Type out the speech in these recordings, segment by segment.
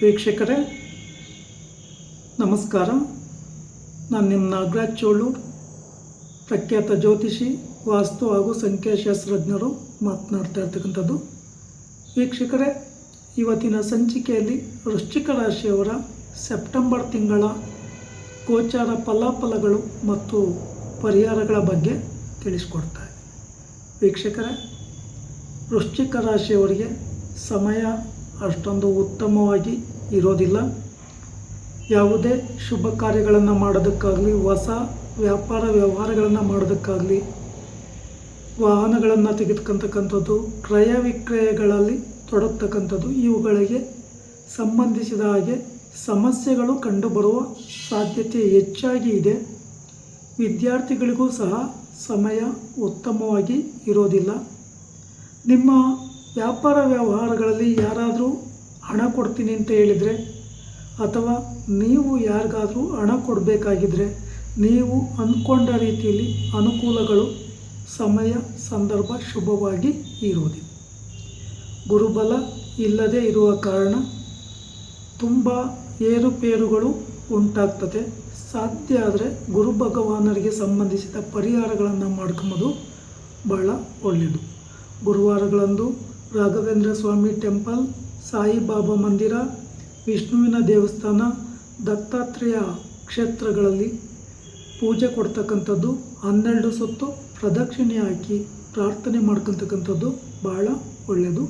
ವೀಕ್ಷಕರೇ, ನಮಸ್ಕಾರ. ನಾನು ನಿಮ್ಮ ನಾಗರಾಜ್ ಚೋಳು, ಪ್ರಖ್ಯಾತ ಜ್ಯೋತಿಷಿ, ವಾಸ್ತು ಹಾಗೂ ಸಂಖ್ಯಾಶಾಸ್ತ್ರಜ್ಞರು ಮಾತನಾಡ್ತಾ ಇರ್ತಕ್ಕಂಥದ್ದು. ವೀಕ್ಷಕರೇ, ಇವತ್ತಿನ ಸಂಚಿಕೆಯಲ್ಲಿ ವೃಶ್ಚಿಕ ರಾಶಿಯವರ ಸೆಪ್ಟೆಂಬರ್ ತಿಂಗಳ ಗೋಚಾರ ಫಲಾಫಲಗಳು ಮತ್ತು ಪರಿಹಾರಗಳ ಬಗ್ಗೆ ತಿಳಿಸ್ಕೊಡ್ತಾ ಇದ್ದೀನಿ. ವೀಕ್ಷಕರೇ, ವೃಶ್ಚಿಕ ರಾಶಿಯವರಿಗೆ ಸಮಯ ಅಷ್ಟೊಂದು ಉತ್ತಮವಾಗಿ ಇರೋದಿಲ್ಲ. ಯಾವುದೇ ಶುಭ ಕಾರ್ಯಗಳನ್ನು ಮಾಡೋದಕ್ಕಾಗಲಿ, ಹೊಸ ವ್ಯಾಪಾರ ವ್ಯವಹಾರಗಳನ್ನು ಮಾಡೋದಕ್ಕಾಗಲಿ, ವಾಹನಗಳನ್ನು ತೆಗೆದುಕೊಂತಕ್ಕಂಥದ್ದು, ಕ್ರಯ ವಿಕ್ರಯಗಳಲ್ಲಿ ತೊಡಗ್ತಕ್ಕಂಥದ್ದು, ಇವುಗಳಿಗೆ ಸಂಬಂಧಿಸಿದ ಹಾಗೆ ಸಮಸ್ಯೆಗಳು ಕಂಡುಬರುವ ಸಾಧ್ಯತೆ ಹೆಚ್ಚಾಗಿ ಇದೆ. ವಿದ್ಯಾರ್ಥಿಗಳಿಗೂ ಸಹ ಸಮಯ ಉತ್ತಮವಾಗಿ ಇರೋದಿಲ್ಲ. ನಿಮ್ಮ ವ್ಯಾಪಾರ ವ್ಯವಹಾರಗಳಲ್ಲಿ ಯಾರಾದರೂ ಹಣ ಕೊಡ್ತೀನಿ ಅಂತ ಹೇಳಿದರೆ, ಅಥವಾ ನೀವು ಯಾರಿಗಾದರೂ ಹಣ ಕೊಡಬೇಕಾಗಿದ್ದರೆ ನೀವು ಅಂದ್ಕೊಂಡ ರೀತಿಯಲ್ಲಿ ಅನುಕೂಲಗಳು ಸಮಯ, ಸಂದರ್ಭ ಶುಭವಾಗಿ ಇರುವುದಿಲ್ಲ. ಗುರುಬಲ ಇಲ್ಲದೆ ಇರುವ ಕಾರಣ ತುಂಬ ಏರುಪೇರುಗಳು ಉಂಟಾಗ್ತದೆ. ಸಾಧ್ಯ ಆದರೆ ಗುರು ಭಗವಾನರಿಗೆ ಸಂಬಂಧಿಸಿದ ಪರಿಹಾರಗಳನ್ನು ಮಾಡ್ಕೊಂಬೋದು ಬಹಳ ಒಳ್ಳೆಯದು ಗುರುವಾರಗಳಂದು ರಾಘವೇಂದ್ರ ಸ್ವಾಮಿ ಟೆಂಪಲ್ ಸಾಯಿಬಾಬಾ ಮಂದಿರ, ವಿಷ್ಣುವಿನ ದೇವಸ್ಥಾನ, ದತ್ತಾತ್ರೇಯ ಕ್ಷೇತ್ರಗಳಲ್ಲಿ ಪೂಜೆ ಕೊಡ್ತಕ್ಕಂಥದ್ದು, ಹನ್ನೆರಡು ಸುತ್ತು ಪ್ರದಕ್ಷಿಣೆ ಹಾಕಿ ಪ್ರಾರ್ಥನೆ ಮಾಡ್ಕೊತಕ್ಕಂಥದ್ದು ಬಹಳ ಒಳ್ಳೆಯದು.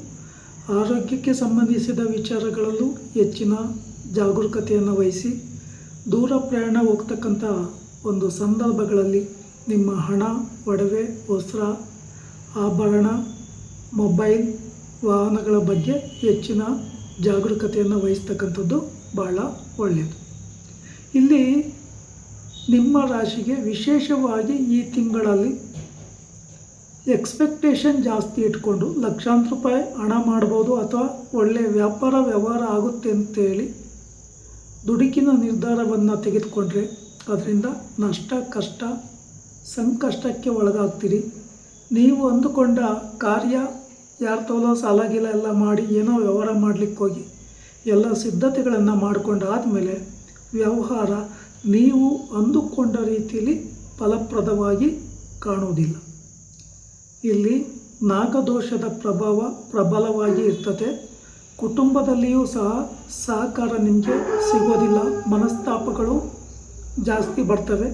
ಆರೋಗ್ಯಕ್ಕೆ ಸಂಬಂಧಿಸಿದ ವಿಚಾರಗಳಲ್ಲೂ ಹೆಚ್ಚಿನ ಜಾಗರೂಕತೆಯನ್ನು ವಹಿಸಿ ದೂರ ಪ್ರಯಾಣ ಹೋಗ್ತಕ್ಕಂಥ ಒಂದು ಸಂದರ್ಭಗಳಲ್ಲಿ ನಿಮ್ಮ ಹಣ, ಒಡವೆ, ವಸ್ತ್ರ, ಆಭರಣ, ಮೊಬೈಲ್ ವಾಹನಗಳ ಬಗ್ಗೆ ಹೆಚ್ಚಿನ ಜಾಗರೂಕತೆಯನ್ನು ವಹಿಸ್ತಕ್ಕಂಥದ್ದು ಬಹಳ ಒಳ್ಳೆಯದು. ಇಲ್ಲಿ ನಿಮ್ಮ ರಾಶಿಗೆ ವಿಶೇಷವಾಗಿ ಈ ತಿಂಗಳಲ್ಲಿ ಎಕ್ಸ್ಪೆಕ್ಟೇಷನ್ ಜಾಸ್ತಿ ಇಟ್ಕೊಂಡು ಲಕ್ಷಾಂತರ ರೂಪಾಯಿ ಹಣ ಮಾಡ್ಬೋದು ಅಥವಾ ಒಳ್ಳೆಯ ವ್ಯಾಪಾರ ವ್ಯವಹಾರ ಆಗುತ್ತೆ ಅಂತೇಳಿ ದುಡುಕಿನ ನಿರ್ಧಾರವನ್ನು ತೆಗೆದುಕೊಂಡ್ರೆ ಅದರಿಂದ ನಷ್ಟ, ಕಷ್ಟ, ಸಂಕಷ್ಟಕ್ಕೆ ಒಳಗಾಗ್ತೀರಿ. ನೀವು ಅಂದುಕೊಂಡ ಕಾರ್ಯ ಯಾರ ತೋಲೋ ಸಾಲ ಗೀಲ ಎಲ್ಲ ಮಾಡಿ ಏನೋ ವ್ಯವಹಾರ ಮಾಡಲಿಕ್ಕೆ ಹೋಗಿ ಎಲ್ಲ ಸಿದ್ಧತೆಗಳನ್ನು ಮಾಡಿಕೊಂಡಾದಮೇಲೆ ವ್ಯವಹಾರ ನೀವು ಅಂದುಕೊಂಡ ರೀತಿಯಲ್ಲಿ ಫಲಪ್ರದವಾಗಿ ಕಾಣುವುದಿಲ್ಲ. ಇಲ್ಲಿ ನಾಗದೋಷದ ಪ್ರಭಾವ ಪ್ರಬಲವಾಗಿ ಇರ್ತದೆ. ಕುಟುಂಬದಲ್ಲಿಯೂ ಸಹ ಸಹಕಾರ ನಿಮಗೆ ಸಿಗೋದಿಲ್ಲ. ಮನಸ್ತಾಪಗಳು ಜಾಸ್ತಿ ಬರ್ತವೆ.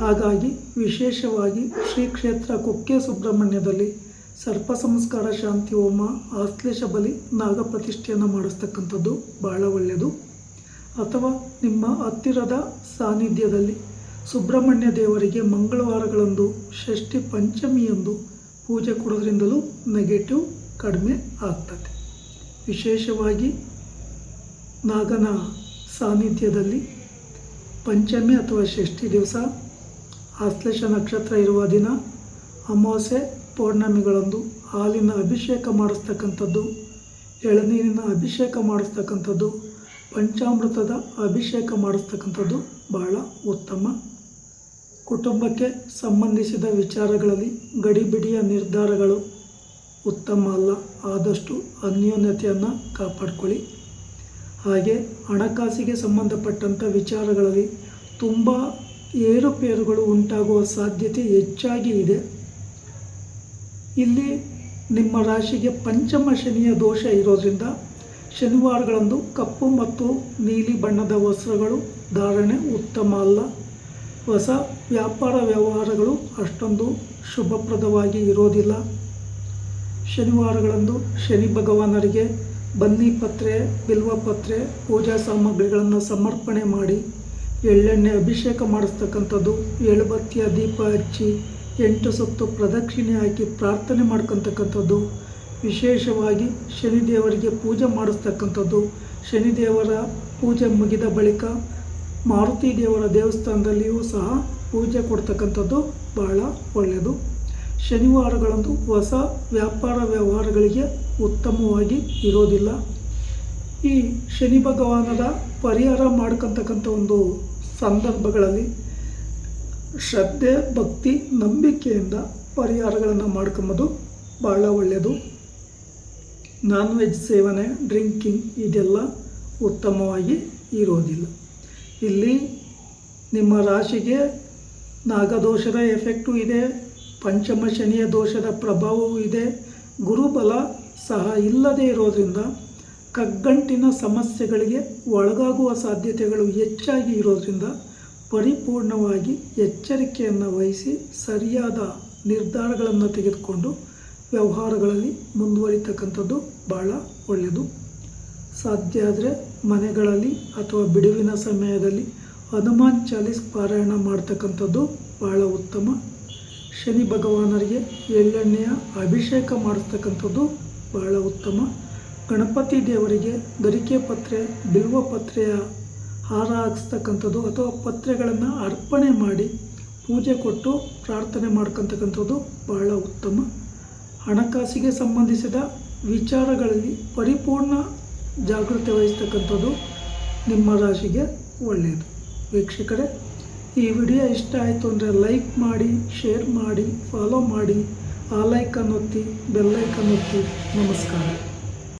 ಹಾಗಾಗಿ ವಿಶೇಷವಾಗಿ ಶ್ರೀ ಕ್ಷೇತ್ರ ಕುಕ್ಕೆ ಸುಬ್ರಹ್ಮಣ್ಯದಲ್ಲಿ ಸರ್ಪ ಸಂಸ್ಕಾರ, ಶಾಂತಿ, ಹೋಮ, ಆಶ್ಲೇಷ ಬಲಿ, ನಾಗ ಪ್ರತಿಷ್ಠೆಯನ್ನು ಮಾಡಿಸ್ತಕ್ಕಂಥದ್ದು ಬಹಳ ಒಳ್ಳೆಯದು. ಅಥವಾ ನಿಮ್ಮ ಹತ್ತಿರದ ಸಾನ್ನಿಧ್ಯದಲ್ಲಿ ಸುಬ್ರಹ್ಮಣ್ಯ ದೇವರಿಗೆ ಮಂಗಳವಾರಗಳಂದು ಷಷ್ಠಿ ಪಂಚಮಿಯಂದು ಪೂಜೆ ಕೊಡೋದ್ರಿಂದಲೂ ನೆಗೆಟಿವ್ ಕಡಿಮೆ ಆಗ್ತದೆ. ವಿಶೇಷವಾಗಿ ನಾಗನ ಸಾನ್ನಿಧ್ಯದಲ್ಲಿ ಪಂಚಮಿ ಅಥವಾ ಷಷ್ಠಿ ದಿವಸ, ಆಶ್ಲೇಷ ನಕ್ಷತ್ರ ಇರುವ ದಿನ, ಅಮಾವಾಸ್ಯೆ ಪೌರ್ಣಮಿಗಳಂದು ಹಾಲಿನ ಅಭಿಷೇಕ ಮಾಡಿಸ್ತಕ್ಕಂಥದ್ದು, ಎಳನೀರಿನ ಅಭಿಷೇಕ ಮಾಡಿಸ್ತಕ್ಕಂಥದ್ದು, ಪಂಚಾಮೃತದ ಅಭಿಷೇಕ ಮಾಡಿಸ್ತಕ್ಕಂಥದ್ದು ಬಹಳ ಉತ್ತಮ. ಕುಟುಂಬಕ್ಕೆ ಸಂಬಂಧಿಸಿದ ವಿಚಾರಗಳಲ್ಲಿ ಗಡಿಬಿಡಿಯ ನಿರ್ಧಾರಗಳು ಉತ್ತಮ ಅಲ್ಲ, ಆದಷ್ಟು ಅನ್ಯೋನ್ಯತೆಯನ್ನು ಕಾಪಾಡ್ಕೊಳ್ಳಿ. ಹಾಗೆ ಹಣಕಾಸಿಗೆ ಸಂಬಂಧಪಟ್ಟಂಥ ವಿಚಾರಗಳಲ್ಲಿ ತುಂಬ ಏರುಪೇರುಗಳು ಉಂಟಾಗುವ ಸಾಧ್ಯತೆ ಹೆಚ್ಚಾಗಿ ಇದೆ. ಇಲ್ಲಿ ನಿಮ್ಮ ರಾಶಿಗೆ ಪಂಚಮ ಶನಿಯ ದೋಷ ಇರೋದ್ರಿಂದ ಶನಿವಾರಗಳಂದು ಕಪ್ಪು ಮತ್ತು ನೀಲಿ ಬಣ್ಣದ ವಸ್ತ್ರಗಳು ಧಾರಣೆ ಉತ್ತಮ ಅಲ್ಲ. ಹೊಸ ವ್ಯಾಪಾರ ವ್ಯವಹಾರಗಳು ಅಷ್ಟೊಂದು ಶುಭಪ್ರದವಾಗಿ ಇರೋದಿಲ್ಲ. ಶನಿವಾರಗಳಂದು ಶನಿ ಭಗವಾನರಿಗೆ ಬನ್ನಿ ಪತ್ರೆ ಬಿಲ್ವಪತ್ರೆ ಪೂಜಾ ಸಾಮಗ್ರಿಗಳನ್ನು ಸಮರ್ಪಣೆ ಮಾಡಿ, ಎಳ್ಳೆಣ್ಣೆ ಅಭಿಷೇಕ ಮಾಡಿಸ್ತಕ್ಕಂಥದ್ದು ಎಳುಬತ್ತಿಯ ದೀಪ ಹಚ್ಚಿ ಎಂಟು ಸುತ್ತು ಪ್ರದಕ್ಷಿಣೆ ಹಾಕಿ ಪ್ರಾರ್ಥನೆ ಮಾಡ್ಕೊತಕ್ಕಂಥದ್ದು, ವಿಶೇಷವಾಗಿ ಶನಿದೇವರಿಗೆ ಪೂಜೆ ಮಾಡಿಸ್ತಕ್ಕಂಥದ್ದು. ಶನಿದೇವರ ಪೂಜೆ ಮುಗಿದ ಬಳಿಕ ಮಾರುತಿ ದೇವರ ದೇವಸ್ಥಾನದಲ್ಲಿಯೂ ಸಹ ಪೂಜೆ ಕೊಡ್ತಕ್ಕಂಥದ್ದು ಬಹಳ ಒಳ್ಳೆಯದು. ಶನಿವಾರಗಳಂದು ಹೊಸ ವ್ಯಾಪಾರ ವ್ಯವಹಾರಗಳಿಗೆ ಉತ್ತಮವಾಗಿ ಇರೋದಿಲ್ಲ. ಈ ಶನಿ ಭಗವಾನರ ಪರಿಹಾರ ಮಾಡ್ಕೊತಕ್ಕಂಥ ಒಂದು ಸಂದರ್ಭಗಳಲ್ಲಿ ಶ್ರದ್ಧೆ, ಭಕ್ತಿ, ನಂಬಿಕೆಯಿಂದ ಪರಿಹಾರಗಳನ್ನು ಮಾಡ್ಕೊಂಬೋದು ಭಾಳ ಒಳ್ಳೆಯದು ನಾನ್ ವೆಜ್ ಸೇವನೆ ಡ್ರಿಂಕಿಂಗ್ ಇದೆಲ್ಲ ಉತ್ತಮವಾಗಿ ಇರೋದಿಲ್ಲ. ಇಲ್ಲಿ ನಿಮ್ಮ ರಾಶಿಗೆ ನಾಗದೋಷದ ಎಫೆಕ್ಟು ಇದೆ, ಪಂಚಮ ಶನಿಯ ದೋಷದ ಪ್ರಭಾವವೂ ಇದೆ, ಗುರುಬಲ ಸಹ ಇಲ್ಲದೇ ಇರೋದರಿಂದ ಕಗ್ಗಂಟಿನ ಸಮಸ್ಯೆಗಳಿಗೆ ಒಳಗಾಗುವ ಸಾಧ್ಯತೆಗಳು ಹೆಚ್ಚಾಗಿ ಇರೋದ್ರಿಂದ ಪರಿಪೂರ್ಣವಾಗಿ ಎಚ್ಚರಿಕೆಯನ್ನು ವಹಿಸಿ ಸರಿಯಾದ ನಿರ್ಧಾರಗಳನ್ನು ತೆಗೆದುಕೊಂಡು ವ್ಯವಹಾರಗಳಲ್ಲಿ ಮುಂದುವರಿತಕ್ಕಂಥದ್ದು ಭಾಳ ಒಳ್ಳೆಯದು. ಸಾಧ್ಯ ಆದರೆ ಮನೆಗಳಲ್ಲಿ ಅಥವಾ ಬಿಡುವಿನ ಸಮಯದಲ್ಲಿ ಹನುಮಾನ್ ಚಾಲೀಸ್ ಪಾರಾಯಣ ಮಾಡ್ತಕ್ಕಂಥದ್ದು ಭಾಳ ಉತ್ತಮ. ಶನಿ ಭಗವಾನರಿಗೆ ಎಳ್ಳೆಣ್ಣೆಯ ಅಭಿಷೇಕ ಮಾಡಿಸ್ತಕ್ಕಂಥದ್ದು ಬಹಳ ಉತ್ತಮ. ಗಣಪತಿ ದೇವರಿಗೆ ಗರಿಕೆ ಪತ್ರೆ, ಬಿಲ್ವ ಪತ್ರೆಯ ಹಾರ ಹಾಕ್ಸ್ತಕ್ಕಂಥದ್ದು ಅಥವಾ ಪತ್ರೆಗಳನ್ನು ಅರ್ಪಣೆ ಮಾಡಿ ಪೂಜೆ ಕೊಟ್ಟು ಪ್ರಾರ್ಥನೆ ಮಾಡ್ಕೊತಕ್ಕಂಥದ್ದು ಬಹಳ ಉತ್ತಮ. ಹಣಕಾಸಿಗೆ ಸಂಬಂಧಿಸಿದ ವಿಚಾರಗಳಲ್ಲಿ ಪರಿಪೂರ್ಣ ಜಾಗೃತಿ ವಹಿಸ್ತಕ್ಕಂಥದ್ದು ನಿಮ್ಮ ರಾಶಿಗೆ ಒಳ್ಳೆಯದು. ವೀಕ್ಷಕರೇ, ಈ ವಿಡಿಯೋ ಇಷ್ಟ ಆಯಿತು ಅಂದರೆ ಲೈಕ್ ಮಾಡಿ, ಶೇರ್ ಮಾಡಿ, ಫಾಲೋ ಮಾಡಿ, ಆ ಲೈಕನ್ನು ಒತ್ತಿ ಬೆಲ್ಲೈಕನ್ ಒತ್ತಿ. ನಮಸ್ಕಾರ.